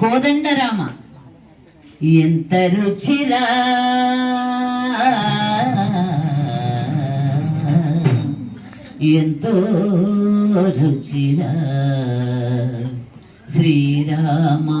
కోదండరామ. ఎంత రుచిరా ఎంతో రుచిరా శ్రీరామా.